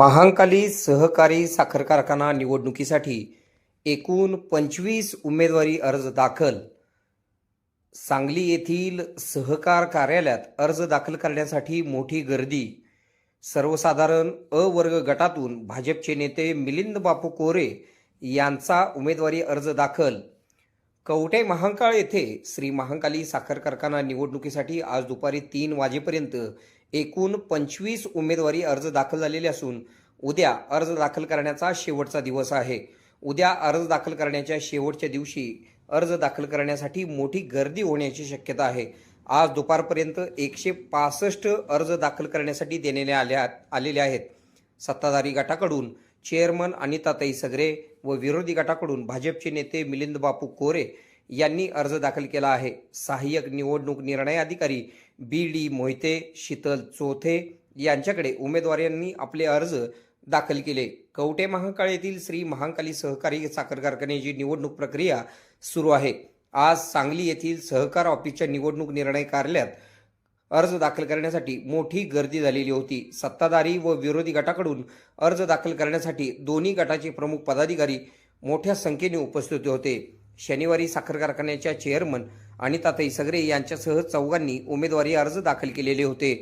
महांकाली सहकारी साखर कारखाना निवडणुकीसाठी एकूण पंचवीस उमेदवारी अर्ज दाखल. सांगली येथील सहकार कार्यालयात अर्ज दाखल करण्यासाठी मोठी गर्दी. सर्वसाधारण अ वर्ग गटातून भाजपचे नेते मिलिंद बापू कोरे यांचा उमेदवारी अर्ज दाखल. कवठे महांकाळ येथे श्री महांकाली साखर कारखाना निवडणुकीसाठी आज दुपारी तीन वाजेपर्यंत एकूण पंचवीस उमेदवारी अर्ज दाखल झालेले असून उद्या अर्ज दाखल करण्याचा शेवटचा दिवस आहे. उद्या अर्ज दाखल करण्याच्या शेवटच्या दिवशी अर्ज दाखल करण्यासाठी मोठी गर्दी होण्याची शक्यता आहे. आज दुपारपर्यंत एकशे पासष्ट अर्ज दाखल करण्यासाठी देण्यात आल्या आलेले आहेत. सत्ताधारी गटाकडून चेअरमन अनिताताई सगरे व विरोधी गटाकडून भाजपचे नेते मिलिंद बापू कोरे यांनी अर्ज दाखल केला आहे. सहाय्यक निवडणूक निर्णय अधिकारी बी डी मोहिते शीतल चोथे यांच्याकडे उमेदवारांनी आपले अर्ज दाखल केले. कवटे महाकाळ येथील श्री महाकाली सहकारी साखर कारखान्याची निवडणूक प्रक्रिया सुरू आहे. आज सांगली येथील सहकार ऑफिसच्या निवडणूक निर्णय कार्यालयात अर्ज दाखल करण्यासाठी मोठी गर्दी झालेली होती. सत्ताधारी व विरोधी गटाकडून अर्ज दाखल करण्यासाठी दोन्ही गटाचे प्रमुख पदाधिकारी मोठ्या संख्येने उपस्थित होते. शनिवारी साखर कारखान्याच्या चेअरमन अनिताताई सगरे यांच्यासह चौघांनी उमेदवारी अर्ज दाखल केलेले होते.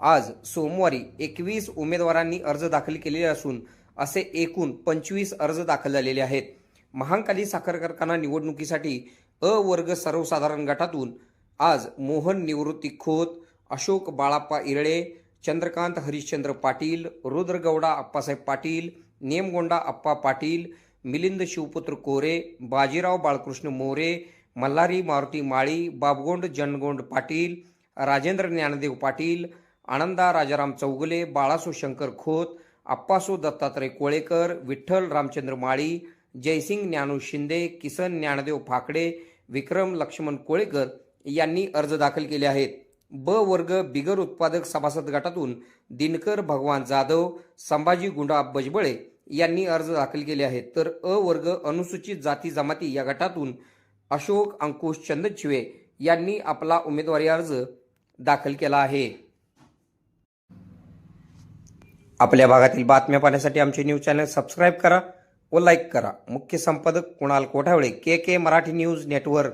आज सोमवारी एकवीस उमेदवारांनी अर्ज दाखल केलेले असून असे एकूण पंचवीस अर्ज दाखल झालेले आहेत. महांकाली साखर कारखाना निवडणुकीसाठी अ वर्ग सर्वसाधारण गटातून आज मोहन निवृत्ती खोत अशोक बाळाप्पा इरळे चंद्रकांत हरिश्चंद्र पाटील रुद्रगौडा अप्पासाहेब पाटील नेमगोंडा अप्पा पाटील मिलिंद शिवपुत्र कोरे बाजीराव बाळकृष्ण मोरे मल्हारी मारुती माळी बाबगोंड जनगोंड पाटील राजेंद्र ज्ञानदेव पाटील आनंदा राजाराम चौगुले बाळासो शंकर खोत अप्पासो दत्तात्रय कोळेकर विठ्ठल रामचंद्र माळी जयसिंग ज्ञानू शिंदे किसन ज्ञानदेव फाकडे विक्रम लक्ष्मण कोळेकर यांनी अर्ज दाखल केले आहेत. ब वर्ग बिगर उत्पादक सभासद गटातून दिनकर भगवान जाधव संभाजी गुंडा बजबळे यांनी अर्ज दाखल केले आहेत. तर अ वर्ग अनुसूचित जाती जमाती या गटातून अशोक अंकुश चंदचिवे यांनी आपला उमेदवारी अर्ज दाखल केला आहे. आपल्या भागातील बातम्या पाहण्यासाठी आमचे न्यूज चॅनल सबस्क्राईब करा व लाईक करा. मुख्य संपादक Kunal Kothawale K K Marathi news network.